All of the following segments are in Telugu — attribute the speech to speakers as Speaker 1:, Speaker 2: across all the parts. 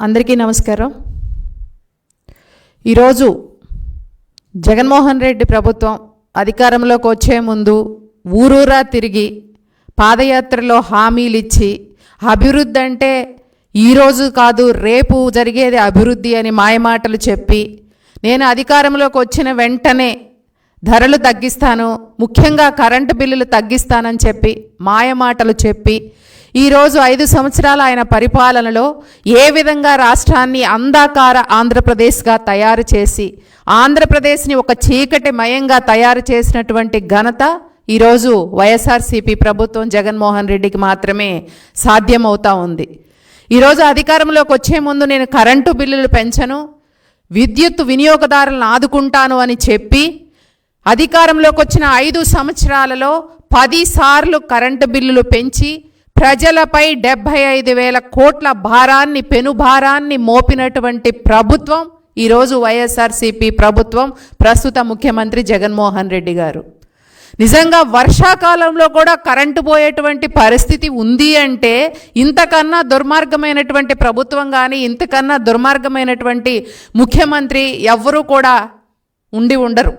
Speaker 1: అందరికీ నమస్కారం. ఈరోజు జగన్మోహన్ రెడ్డి ప్రభుత్వం అధికారంలోకి వచ్చే ముందు ఊరూరా తిరిగి పాదయాత్రలో హామీలు ఇచ్చి అభివృద్ధి అంటే ఈరోజు కాదు రేపు జరిగేది అభివృద్ధి అని మాయమాటలు చెప్పి నేను అధికారంలోకి వచ్చిన వెంటనే ధరలు తగ్గిస్తాను ముఖ్యంగా కరెంటు బిల్లులు తగ్గిస్తానని చెప్పి మాయమాటలు చెప్పి ఈరోజు ఐదు సంవత్సరాల ఆయన పరిపాలనలో ఏ విధంగా రాష్ట్రాన్ని అందాకార ఆంధ్రప్రదేశ్గా తయారు చేసి ఆంధ్రప్రదేశ్ని ఒక చీకటి మయంగా తయారు చేసినటువంటి ఘనత ఈరోజు వైఎస్ఆర్సీపీ ప్రభుత్వం జగన్మోహన్ రెడ్డికి మాత్రమే సాధ్యమవుతా ఉంది. ఈరోజు అధికారంలోకి వచ్చే ముందు నేను కరెంటు బిల్లులు పెంచను విద్యుత్ వినియోగదారులను ఆదుకుంటాను అని చెప్పి అధికారంలోకి వచ్చిన ఐదు సంవత్సరాలలో పదిసార్లు కరెంటు బిల్లులు పెంచి ప్రజలపై డెబ్భై ఐదు వేల కోట్ల భారాన్ని పెను భారాన్ని మోపినటువంటి ప్రభుత్వం ఈరోజు వైఎస్ఆర్సీపీ ప్రభుత్వం ప్రస్తుత ముఖ్యమంత్రి జగన్మోహన్ రెడ్డి గారు. నిజంగా వర్షాకాలంలో కూడా కరెంటు పోయేటువంటి పరిస్థితి ఉంది అంటే ఇంతకన్నా దుర్మార్గమైనటువంటి ప్రభుత్వం కానీ ఇంతకన్నా దుర్మార్గమైనటువంటి ముఖ్యమంత్రి ఎవ్వరూ కూడా ఉండి ఉండరు.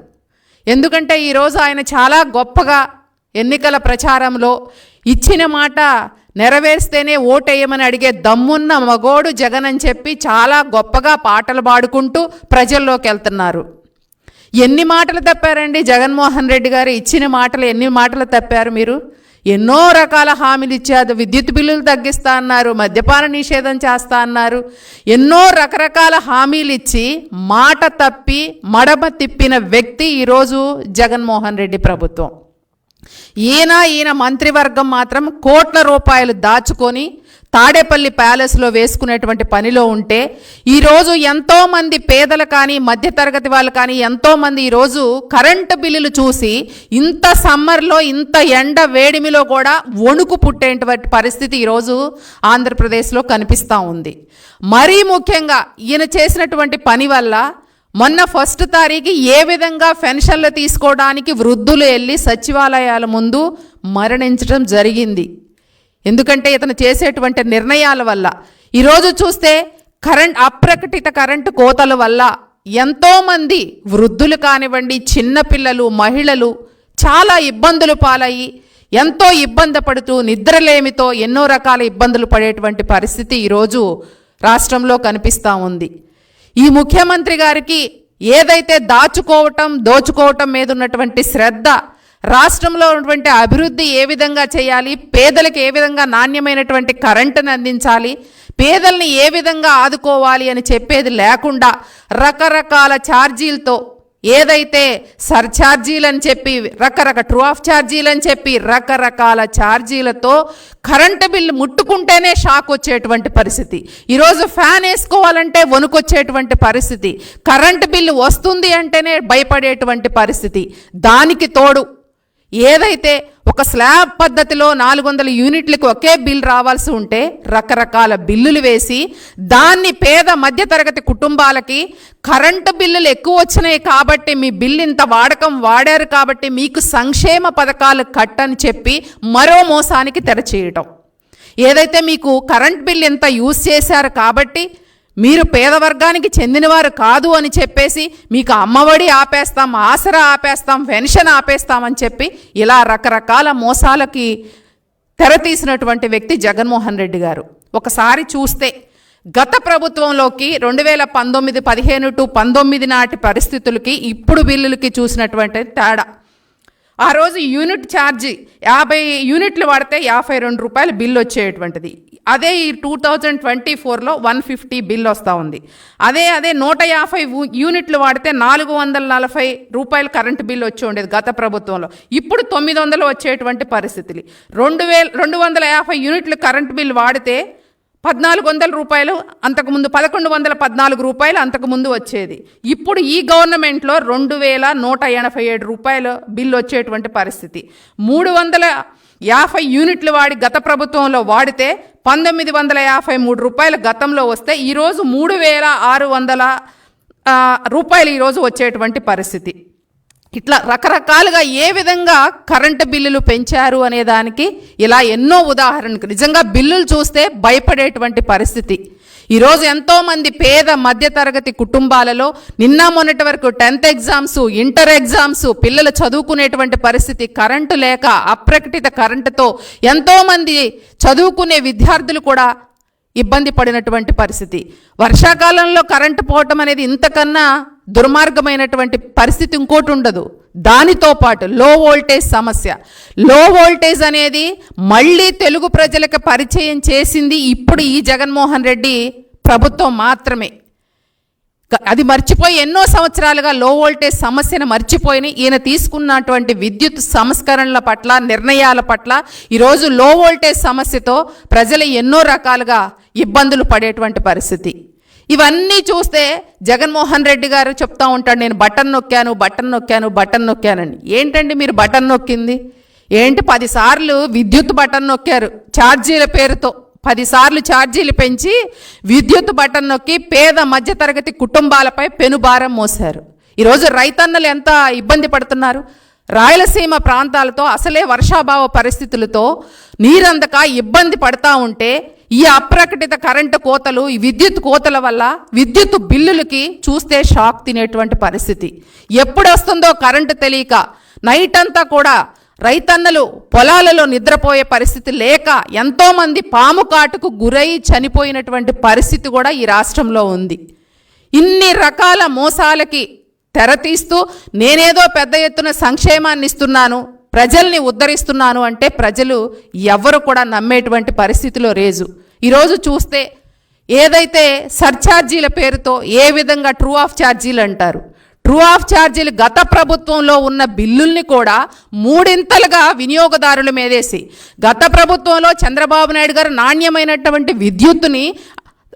Speaker 1: ఎందుకంటే ఈరోజు ఆయన చాలా గొప్పగా ఎన్నికల ప్రచారంలో ఇచ్చిన మాట నెరవేర్స్తేనే ఓటేయమని అడిగే దమ్మున్న మగోడు జగన్ అని చెప్పి చాలా గొప్పగా పాటలు పాడుకుంటూ ప్రజల్లోకి వెళ్తున్నారు. ఎన్ని మాటలు తప్పారండి జగన్మోహన్ రెడ్డి గారు? ఇచ్చిన మాటలు ఎన్ని మాటలు తప్పారు మీరు? ఎన్నో రకాల హామీలు ఇచ్చారు. విద్యుత్ బిల్లులు తగ్గిస్తా అన్నారు మద్యపాన నిషేధం చేస్తా అన్నారు. ఎన్నో రకరకాల హామీలు ఇచ్చి మాట తప్పి మడమ తిప్పిన వ్యక్తి ఈరోజు జగన్మోహన్ రెడ్డి ప్రభుత్వం. ఈయన ఈయన మంత్రివర్గం మాత్రం కోట్ల రూపాయలు దాచుకొని తాడేపల్లి ప్యాలెస్లో వేసుకునేటువంటి పనిలో ఉంటే ఈరోజు ఎంతోమంది పేదలు కానీ మధ్యతరగతి వాళ్ళు కానీ ఎంతోమంది ఈరోజు కరెంటు బిల్లులు చూసి ఇంత సమ్మర్లో ఇంత ఎండ వేడిమిలో కూడా వణుకు పుట్టేటువంటి పరిస్థితి ఈరోజు ఆంధ్రప్రదేశ్లో కనిపిస్తూ ఉంది. మరీ ముఖ్యంగా ఈయన చేసినటువంటి పని వల్ల మొన్న ఫస్ట్ తారీఖు ఏ విధంగా పెన్షన్లు తీసుకోవడానికి వృద్ధులు వెళ్ళి సచివాలయాల ముందు మరణించడం జరిగింది. ఎందుకంటే ఇతను చేసేటువంటి నిర్ణయాల వల్ల. ఈరోజు చూస్తే కరెంట్ అప్రకటిత కరెంటు కోతల వల్ల ఎంతోమంది వృద్ధులు కానివ్వండి చిన్నపిల్లలు మహిళలు చాలా ఇబ్బందులు పాలయ్యి ఎంతో ఇబ్బంది పడుతూ నిద్రలేమితో ఎన్నో రకాల ఇబ్బందులు పడేటువంటి పరిస్థితి ఈరోజు రాష్ట్రంలో కనిపిస్తూ ఉంది. ఈ ముఖ్యమంత్రి గారికి ఏదైతే దాచుకోవటం దోచుకోవటం మీద ఉన్నటువంటి శ్రద్ధ రాష్ట్రంలో ఉన్నటువంటి అభివృద్ధి ఏ విధంగా చేయాలి పేదలకు ఏ విధంగా నాణ్యమైనటువంటి కరెంటును అందించాలి పేదల్ని ఏ విధంగా ఆదుకోవాలి అని చెప్పేది లేకుండా రకరకాల ఛార్జీలతో ఏదైతే సర్ఛార్జీలని అని చెప్పి రకరక ట్రూ ఆఫ్ ఛార్జీలని చెప్పి రకరకాల ఛార్జీలతో కరెంటు బిల్లు ముట్టుకుంటేనే షాక్ వచ్చేటువంటి పరిస్థితి. ఈరోజు ఫ్యాన్ వేసుకోవాలంటే వణుకొచ్చేటువంటి పరిస్థితి. కరెంటు బిల్లు వస్తుంది అంటేనే భయపడేటువంటి పరిస్థితి. దానికి తోడు ఏదైతే ఒక స్లాబ్ పద్ధతిలో నాలుగు వందల యూనిట్లకు ఒకే బిల్ రావాల్సి ఉంటే రకరకాల బిల్లులు వేసి దాన్ని పేద మధ్యతరగతి కుటుంబాలకి కరెంటు బిల్లులు ఎక్కువ వచ్చినాయి కాబట్టి మీ బిల్లు ఇంత వాడకం వాడారు కాబట్టి మీకు సంక్షేమ పథకాలు కట్టని చెప్పి మరో మోసానికి తెరచేయటం. ఏదైతే మీకు కరెంట్ బిల్ ఇంత యూజ్ చేశారు కాబట్టి మీరు పేదవర్గానికి చెందినవారు కాదు అని చెప్పేసి మీకు అమ్మఒడి ఆపేస్తాం ఆసరా ఆపేస్తాం పెన్షన్ ఆపేస్తామని చెప్పి ఇలా రకరకాల మోసాలకి తెరతీసినటువంటి వ్యక్తి జగన్మోహన్ రెడ్డి గారు. ఒకసారి చూస్తే గత ప్రభుత్వంలోకి రెండు వేల పంతొమ్మిది పదిహేను టు పంతొమ్మిది నాటి పరిస్థితులకి ఇప్పుడు బిల్లులకి చూసినటువంటి తేడా. ఆ రోజు యూనిట్ ఛార్జ్ యాభై యూనిట్లు వాడితే యాభై రెండు రూపాయలు బిల్ వచ్చేటువంటిది. అదే ఈ టూ థౌజండ్ ట్వంటీ ఫోర్లో వన్ ఫిఫ్టీ బిల్ వస్తూ ఉంది. అదే అదే నూట యాభై యూనిట్లు వాడితే నాలుగు వందల నలభై రూపాయలు కరెంటు బిల్ వచ్చి ఉండేది గత ప్రభుత్వంలో. ఇప్పుడు తొమ్మిది వందలు వచ్చేటువంటి పరిస్థితులు. రెండు వేల రెండు వందల యాభై యూనిట్లు కరెంటు బిల్ వాడితే పద్నాలుగు వందల రూపాయలు అంతకుముందు పదకొండు వందల పద్నాలుగు రూపాయలు అంతకుముందు వచ్చేది. ఇప్పుడు ఈ గవర్నమెంట్లో రెండు వేల నూట ఎనభై ఏడు రూపాయలు బిల్లు వచ్చేటువంటి పరిస్థితి. మూడు వందల యాభై యూనిట్లు వాడి గత ప్రభుత్వంలో వాడితే పంతొమ్మిది వందల యాభై మూడు రూపాయలు గతంలో వస్తే ఈరోజు మూడు వేల ఆరు వందల రూపాయలు ఈరోజు వచ్చేటువంటి పరిస్థితి. ఇట్లా రకరకాలుగా ఏ విధంగా కరెంటు బిల్లులు పెంచారు అనే దానికి ఇలా ఎన్నో ఉదాహరణకు. నిజంగా బిల్లులు చూస్తే భయపడేటువంటి పరిస్థితి. ఈరోజు ఎంతోమంది పేద మధ్యతరగతి కుటుంబాలలో నిన్న మొన్నటి వరకు టెన్త్ ఎగ్జామ్స్ ఇంటర్ ఎగ్జామ్స్ పిల్లలు చదువుకునేటువంటి పరిస్థితి కరెంటు లేక అప్రకటిత కరెంటుతో ఎంతోమంది చదువుకునే విద్యార్థులు కూడా ఇబ్బంది పడినటువంటి పరిస్థితి. వర్షాకాలంలో కరెంటు పోవటం అనేది ఇంతకన్నా దుర్మార్గమైనటువంటి పరిస్థితి ఇంకోటి ఉండదు. దానితో పాటు లో వోల్టేజ్ సమస్య. లో వోల్టేజ్ అనేది మళ్ళీ తెలుగు ప్రజలకు పరిచయం చేసింది ఇప్పుడు ఈ జగన్మోహన్ రెడ్డి ప్రభుత్వం మాత్రమే. అది మర్చిపోయి ఎన్నో సంవత్సరాలుగా లో వోల్టేజ్ సమస్యను మర్చిపోయి ఈయన తీసుకున్నటువంటి విద్యుత్ సంస్కరణల పట్ల నిర్ణయాల పట్ల ఈరోజు లో వోల్టేజ్ సమస్యతో ప్రజలు ఎన్నో రకాలుగా ఇబ్బందులు పడేటువంటి పరిస్థితి. ఇవన్నీ చూస్తే జగన్మోహన్ రెడ్డి గారు చెప్తా ఉంటాడు నేను బటన్ నొక్కాను బటన్ నొక్కాను బటన్ నొక్కానని. ఏంటండి మీరు బటన్ నొక్కింది? ఏంటి పదిసార్లు విద్యుత్ బటన్ నొక్కారు ఛార్జీల పేరుతో? పదిసార్లు ఛార్జీలు పెంచి విద్యుత్ బటన్ నొక్కి పేద మధ్యతరగతి కుటుంబాలపై పెనుభారం మోశారు. ఈరోజు రైతన్నలు ఎంత ఇబ్బంది పడుతున్నారు? రాయలసీమ ప్రాంతాలతో అసలే వర్షాభావ పరిస్థితులతో నీరందక ఇబ్బంది పడతా ఉంటే ఈ అప్రకటిత కరెంటు కోతలు ఈ విద్యుత్ కోతల వల్ల విద్యుత్ బిల్లులకి చూస్తే షాక్ తినేటువంటి పరిస్థితి. ఎప్పుడు వస్తుందో కరెంటు తెలియక నైట్ అంతా కూడా రైతన్నలు పొలాలలో నిద్రపోయే పరిస్థితి లేక ఎంతోమంది పాము కాటుకు గురై చనిపోయినటువంటి పరిస్థితి కూడా ఈ రాష్ట్రంలో ఉంది. ఇన్ని రకాల మోసాలకి తెరతీస్తూ నేనేదో పెద్ద ఎత్తున సంక్షేమాన్ని ఇస్తున్నాను ప్రజల్ని ఉద్ధరిస్తున్నాను అంటే ప్రజలు ఎవరు కూడా నమ్మేటువంటి పరిస్థితిలో రేజు. ఈరోజు చూస్తే ఏదైతే సర్ఛార్జీల పేరుతో ఏ విధంగా ట్రూ ఆఫ్ ఛార్జీలు అంటారు. ట్రూ ఆఫ్ ఛార్జీలు గత ప్రభుత్వంలో ఉన్న బిల్లుల్ని కూడా మూడింతలుగా వినియోగదారుల మీదేసి గత ప్రభుత్వంలో చంద్రబాబు నాయుడు గారు నాణ్యమైనటువంటి విద్యుత్తుని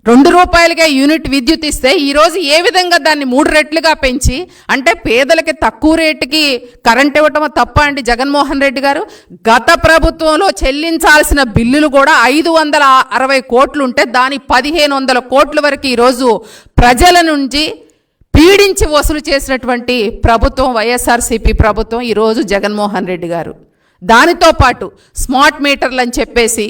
Speaker 1: రెండు రూపాయలకే యూనిట్ విద్యుత్ ఇస్తే ఈరోజు ఏ విధంగా దాన్ని మూడు రెట్లుగా పెంచి అంటే పేదలకి తక్కువ రేటుకి కరెంట్ ఇవ్వటం తప్ప అండి? జగన్మోహన్ రెడ్డి గారు గత ప్రభుత్వంలో చెల్లించాల్సిన బిల్లులు కూడా ఐదు వందల అరవై కోట్లు ఉంటే దాని పదిహేను వందల కోట్ల వరకు ఈరోజు ప్రజల నుంచి పీడించి వసూలు చేసినటువంటి ప్రభుత్వం వైఎస్ఆర్సీపీ ప్రభుత్వం ఈరోజు జగన్మోహన్ రెడ్డి గారు. దానితో పాటు స్మార్ట్ మీటర్లు అని చెప్పేసి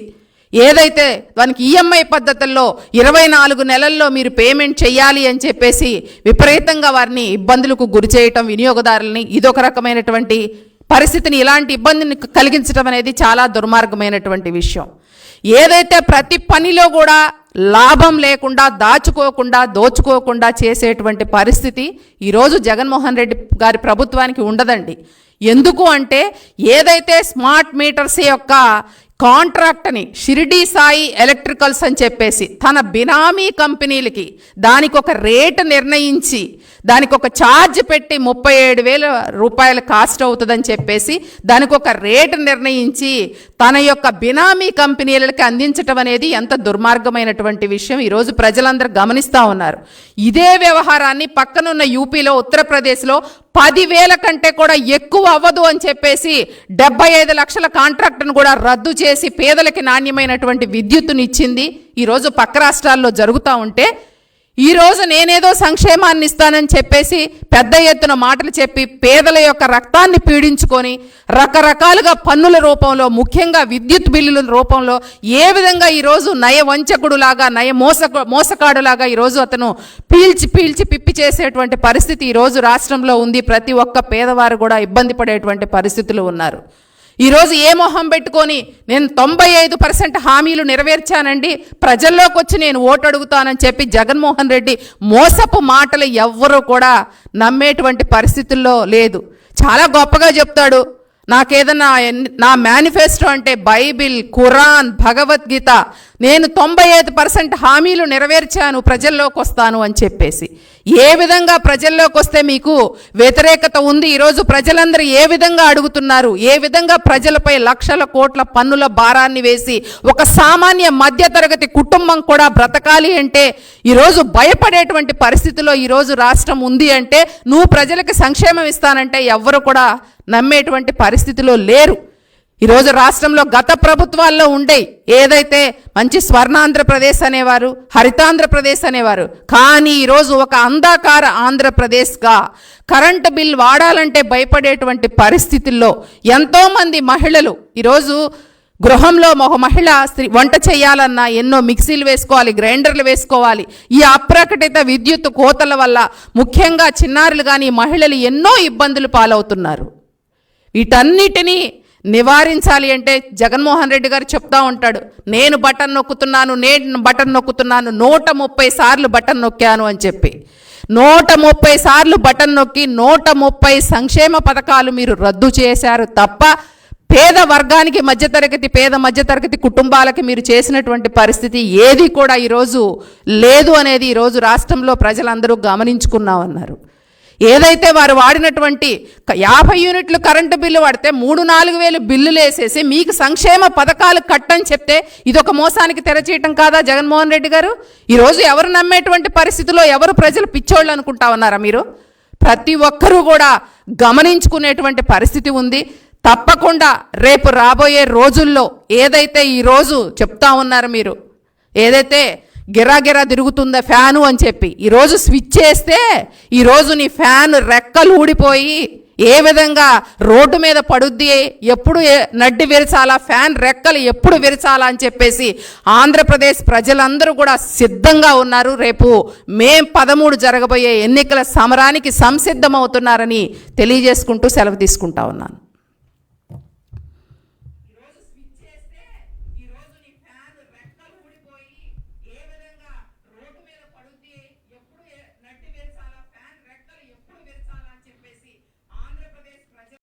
Speaker 1: ఏదైతే దానికి ఈఎంఐ పద్ధతుల్లో ఇరవై నాలుగు నెలల్లో మీరు పేమెంట్ చేయాలి అని చెప్పేసి విపరీతంగా వారిని ఇబ్బందులకు గురి చేయటం వినియోగదారులని ఇదొక రకమైనటువంటి పరిస్థితిని ఇలాంటి ఇబ్బందిని కలిగించడం అనేది చాలా దుర్మార్గమైనటువంటి విషయం. ఏదైతే ప్రతి పనిలో కూడా లాభం లేకుండా దాచుకోకుండా దోచుకోకుండా చేసేటువంటి పరిస్థితి ఈరోజు జగన్మోహన్ రెడ్డి గారి ప్రభుత్వానికి ఉండదండి. ఎందుకు అంటే ఏదైతే స్మార్ట్ మీటర్స్ యొక్క కాంట్రాక్ట్ని షిరిడి సాయి ఎలక్ట్రికల్స్ అని చెప్పేసి తన బినామీ కంపెనీలకి దానికి ఒక రేటు నిర్ణయించి దానికి ఒక ఛార్జ్ పెట్టి ముప్పై ఏడు వేల రూపాయల కాస్ట్ అవుతుందని చెప్పేసి దానికి ఒక రేటు నిర్ణయించి తన యొక్క బినామీ కంపెనీలకి అందించటం అనేది ఎంత దుర్మార్గమైనటువంటి విషయం ఈరోజు ప్రజలందరూ గమనిస్తూ ఉన్నారు. ఇదే వ్యవహారాన్ని పక్కనున్న యూపీలో ఉత్తరప్రదేశ్లో పదివేల కంటే కూడా ఎక్కువ అవ్వదు అని చెప్పేసి డెబ్బై ఐదు లక్షల కాంట్రాక్ట్ను కూడా రద్దు చేసి పేదలకి నాణ్యమైనటువంటి విద్యుత్తునిచ్చింది. ఈరోజు పక్క రాష్ట్రాల్లో జరుగుతూ ఉంటే ఈరోజు నేనేదో సంక్షేమాన్ని ఇస్తానని చెప్పేసి పెద్ద ఎత్తున మాటలు చెప్పి పేదల యొక్క రక్తాన్ని పీడించుకొని రకరకాలుగా పన్నుల రూపంలో ముఖ్యంగా విద్యుత్ బిల్లుల రూపంలో ఏ విధంగా ఈరోజు నయ వంచకుడులాగా నయ మోస మోసకాడులాగా ఈరోజు అతను పీల్చి పీల్చి పిప్పి చేసేటువంటి పరిస్థితి ఈరోజు రాష్ట్రంలో ఉంది. ప్రతి ఒక్క పేదవారు కూడా ఇబ్బంది పడేటువంటి పరిస్థితులు ఉన్నారు. ఈరోజు ఏ మొహం పెట్టుకొని నేను తొంభై ఐదు పర్సెంట్ హామీలు నెరవేర్చానండి ప్రజల్లోకి వచ్చి నేను ఓటు అడుగుతానని చెప్పి జగన్మోహన్ రెడ్డి మోసపు మాటలు ఎవ్వరూ కూడా నమ్మేటువంటి పరిస్థితుల్లో లేదు. చాలా గొప్పగా చెప్తాడు నాకేదన్నా నా మేనిఫెస్టో అంటే బైబిల్ ఖురాన్ భగవద్గీత. నేను తొంభై ఐదు పర్సెంట్ హామీలు నెరవేర్చాను ప్రజల్లోకి వస్తాను అని చెప్పేసి. ఏ విధంగా ప్రజల్లోకి వస్తే మీకు వ్యతిరేకత ఉంది? ఈరోజు ప్రజలందరూ ఏ విధంగా అడుగుతున్నారు? ఏ విధంగా ప్రజలపై లక్షల కోట్ల పన్నుల భారాన్ని వేసి ఒక సామాన్య మధ్యతరగతి కుటుంబం కూడా బ్రతకాలి అంటే ఈరోజు భయపడేటువంటి పరిస్థితిలో ఈరోజు రాష్ట్రం ఉంది అంటే నువ్వు ప్రజలకు సంక్షేమం ఇస్తానంటే ఎవ్వరు కూడా నమ్మేటువంటి పరిస్థితిలో లేరు. ఈరోజు రాష్ట్రంలో గత ప్రభుత్వాల్లో ఉండే ఏదైతే మంచి స్వర్ణాంధ్రప్రదేశ్ అనేవారు హరితాంధ్రప్రదేశ్ అనేవారు కానీ ఈరోజు ఒక అంధాకార ఆంధ్రప్రదేశ్గా కరెంటు బిల్ వాడాలంటే భయపడేటువంటి పరిస్థితుల్లో ఎంతోమంది మహిళలు ఈరోజు గృహంలో ఒక మహిళ స్త్రీ వంట చేయాలన్నా ఎన్నో మిక్సీలు వేసుకోవాలి గ్రైండర్లు వేసుకోవాలి. ఈ అప్రకటిత విద్యుత్ కోతల వల్ల ముఖ్యంగా చిన్నారులు కానీ మహిళలు ఎన్నో ఇబ్బందులు పాలవుతున్నారు. వీటన్నిటినీ నివారించాలి అంటే జగన్మోహన్ రెడ్డి గారు చెప్తా ఉంటాడు నేను బటన్ నొక్కుతున్నాను నేను బటన్ నొక్కుతున్నాను నూట ముప్పై సార్లు బటన్ నొక్కాను అని చెప్పి. నూట ముప్పై సార్లు బటన్ నొక్కి నూట ముప్పై సంక్షేమ పథకాలు మీరు రద్దు చేశారు తప్ప పేద వర్గానికి మధ్యతరగతి పేద మధ్యతరగతి కుటుంబాలకి మీరు చేసినటువంటి పరిస్థితి ఏది కూడా ఈరోజు లేదు అనేది ఈరోజు రాష్ట్రంలో ప్రజలందరూ గమనించుకున్నామన్నారు. ఏదైతే వారు వాడినటువంటి యాభై యూనిట్లు కరెంటు బిల్లు వాడితే మూడు నాలుగు వేలు బిల్లులు వేసేసి మీకు సంక్షేమ పథకాలు కట్టని చెప్తే ఇదొక మోసానికి తెరచేయటం కాదా జగన్మోహన్ రెడ్డి గారు? ఈరోజు ఎవరు నమ్మేటువంటి పరిస్థితిలో ఎవరు ప్రజలు పిచ్చోళ్ళు అనుకుంటా ఉన్నారా మీరు? ప్రతి ఒక్కరూ కూడా గమనించుకునేటువంటి పరిస్థితి ఉంది. తప్పకుండా రేపు రాబోయే రోజుల్లో ఏదైతే ఈరోజు చెప్తా ఉన్నారు మీరు ఏదైతే గిరాగిరా తిరుగుతుందా ఫ్యాను అని చెప్పి. ఈరోజు స్విచ్ చేస్తే ఈరోజు నీ ఫ్యాన్ రెక్కలు ఊడిపోయి ఏ విధంగా రోడ్డు మీద పడుద్ది ఎప్పుడు నడ్డి విరచాలా ఫ్యాన్ రెక్కలు ఎప్పుడు విరచాలా అని చెప్పేసి ఆంధ్రప్రదేశ్ ప్రజలందరూ కూడా సిద్ధంగా ఉన్నారు. రేపు మే పదమూడు జరగబోయే ఎన్నికల సమరానికి సంసిద్ధమవుతున్నారని తెలియజేసుకుంటూ సెలవు తీసుకుంటా ఉన్నాను.